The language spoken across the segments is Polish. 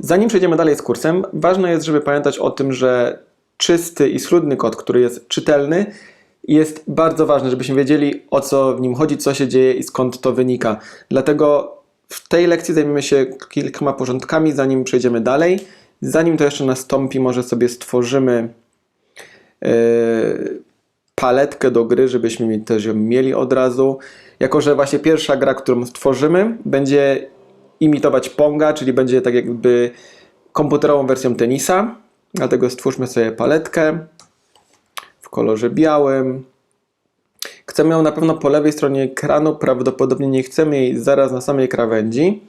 Zanim przejdziemy dalej z kursem, ważne jest, żeby pamiętać o tym, że czysty i schludny kod, który jest czytelny, jest bardzo ważny, żebyśmy wiedzieli o co w nim chodzi, co się dzieje i skąd to wynika. Dlatego w tej lekcji zajmiemy się kilkoma porządkami, zanim przejdziemy dalej. Zanim to jeszcze nastąpi, może sobie stworzymy yy, paletkę do gry, żebyśmy też ją mieli od razu. Jako, że właśnie pierwsza gra, którą stworzymy, będzie imitować Ponga, czyli będzie tak jakby komputerową wersją tenisa. Dlatego stwórzmy sobie paletkę w kolorze białym. Chcemy ją na pewno po lewej stronie ekranu, prawdopodobnie nie chcemy jej zaraz na samej krawędzi.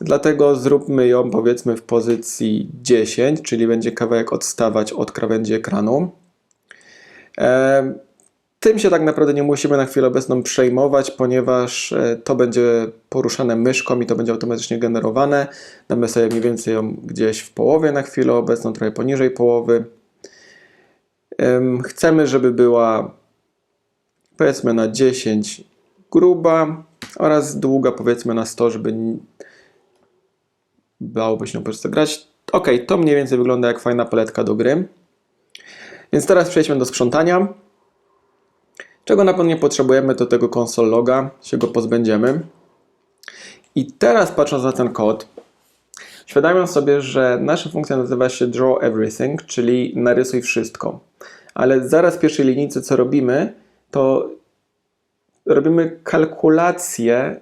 Dlatego zróbmy ją powiedzmy w pozycji 10, czyli będzie kawałek odstawać od krawędzi ekranu. Tym się tak naprawdę nie musimy na chwilę obecną przejmować, ponieważ e, to będzie poruszane myszką i to będzie automatycznie generowane. Damy sobie mniej więcej ją gdzieś w połowie na chwilę obecną, trochę poniżej połowy. Em, Chcemy, żeby była powiedzmy na 10 gruba oraz długa powiedzmy na 100, żeby dałoby się po prostu grać. Ok, to mniej więcej wygląda jak fajna paletka do gry. Więc teraz przejdźmy do sprzątania. Czego na pewno nie potrzebujemy, to tego console loga, się go pozbędziemy. I teraz patrząc na ten kod, świadamiam sobie, że nasza funkcja nazywa się draw everything, czyli narysuj wszystko. Ale zaraz w pierwszej linijce co robimy, to robimy kalkulację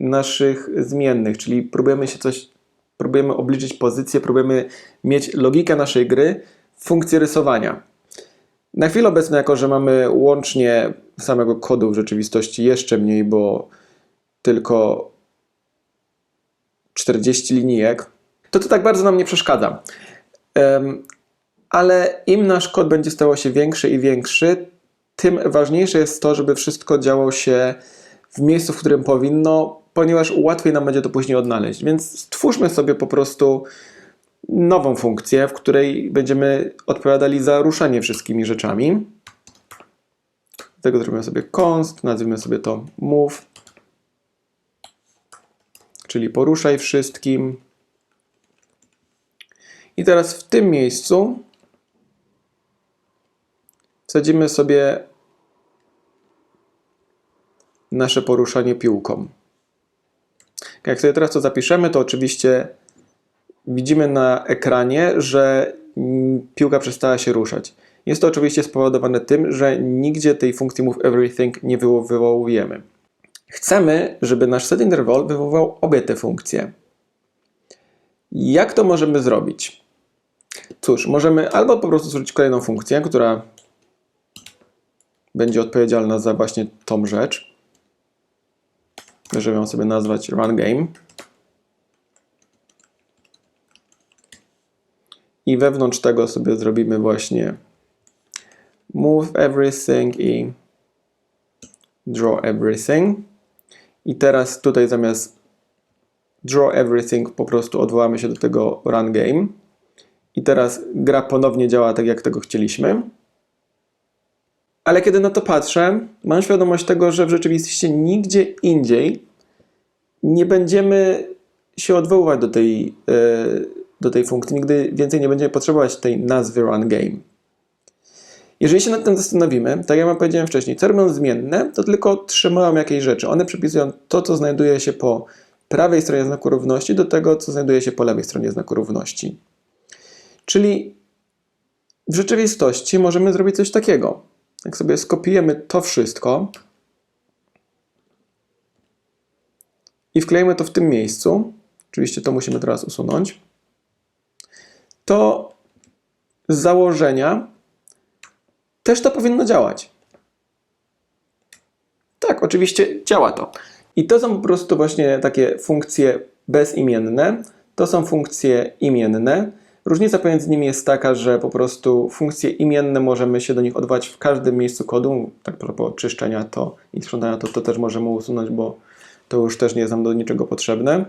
naszych zmiennych, czyli próbujemy się coś, próbujemy obliczyć pozycję, próbujemy mieć logikę naszej gry w funkcji rysowania. Na chwilę obecną, jako że mamy łącznie samego kodu w rzeczywistości jeszcze mniej, bo tylko 40 linijek, to to tak bardzo nam nie przeszkadza. Ale im nasz kod będzie stawał się większy i większy, tym ważniejsze jest to, żeby wszystko działo się w miejscu, w którym powinno, ponieważ łatwiej nam będzie to później odnaleźć. Więc stwórzmy sobie po prostu nową funkcję, w której będziemy odpowiadali za ruszanie wszystkimi rzeczami. Do tego zrobimy sobie const, nazwijmy sobie to move, czyli poruszaj wszystkim. I teraz w tym miejscu wsadzimy sobie nasze poruszanie piłką. Jak sobie teraz to zapiszemy, to oczywiście widzimy na ekranie, że mm, piłka przestała się ruszać. Jest to oczywiście spowodowane tym, że nigdzie tej funkcji move everything nie wywo- wywołujemy. Chcemy, żeby nasz set interval wywoływał obie te funkcje. Jak to możemy zrobić? Cóż, możemy albo po prostu stworzyć kolejną funkcję, która będzie odpowiedzialna za właśnie tą rzecz. Możemy ją sobie nazwać run game. I wewnątrz tego sobie zrobimy właśnie move everything i draw everything. I teraz tutaj zamiast draw everything po prostu odwołamy się do tego run game. I teraz gra ponownie działa tak, jak tego chcieliśmy. Ale kiedy na to patrzę, mam świadomość tego, że w rzeczywistości nigdzie indziej nie będziemy się odwoływać do tej, e, do tej funkcji. Nigdy więcej nie będziemy potrzebować tej nazwy run game. Jeżeli się nad tym zastanowimy, tak jak wam powiedziałem wcześniej, co robią zmienne, to tylko trzymają jakieś rzeczy. One przypisują to, co znajduje się po prawej stronie znaku równości, do tego, co znajduje się po lewej stronie znaku równości. Czyli w rzeczywistości możemy zrobić coś takiego. Jak sobie skopiujemy to wszystko i wklejemy to w tym miejscu, oczywiście to musimy teraz usunąć, to z założenia też to powinno działać. Tak, oczywiście działa to. I to są po prostu właśnie takie funkcje bezimienne. To są funkcje imienne. Różnica pomiędzy nimi jest taka, że po prostu funkcje imienne możemy się do nich odwołać w każdym miejscu kodu. Tak propos czyszczenia to i sprzątania to, to też możemy usunąć, bo to już też nie jest nam do niczego potrzebne.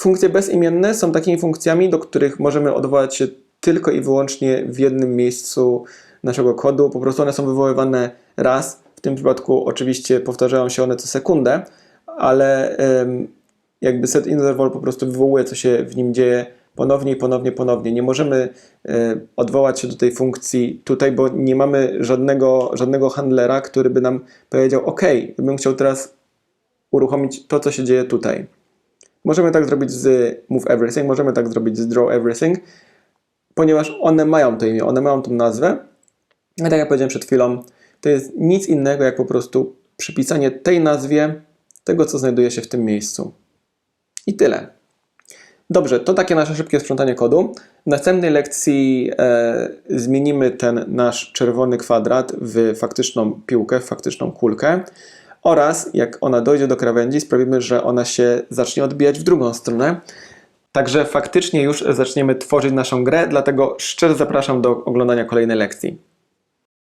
Funkcje bezimienne są takimi funkcjami, do których możemy odwołać się tylko i wyłącznie w jednym miejscu naszego kodu. Po prostu one są wywoływane raz. W tym przypadku oczywiście powtarzają się one co sekundę, ale jakby set interval po prostu wywołuje, co się w nim dzieje ponownie i ponownie, ponownie. Nie możemy e, odwołać się do tej funkcji tutaj, bo nie mamy żadnego, żadnego handlera, który by nam powiedział: OK, bym chciał teraz uruchomić to, co się dzieje tutaj. Możemy tak zrobić z Move Everything, możemy tak zrobić z Draw Everything, ponieważ one mają to imię, one mają tą nazwę. I tak jak powiedziałem przed chwilą, to jest nic innego jak po prostu przypisanie tej nazwie tego, co znajduje się w tym miejscu. I tyle. Dobrze, to takie nasze szybkie sprzątanie kodu. W następnej lekcji e, zmienimy ten nasz czerwony kwadrat w faktyczną piłkę, w faktyczną kulkę. Oraz jak ona dojdzie do krawędzi, sprawimy, że ona się zacznie odbijać w drugą stronę. Także faktycznie już zaczniemy tworzyć naszą grę, dlatego szczerze zapraszam do oglądania kolejnej lekcji.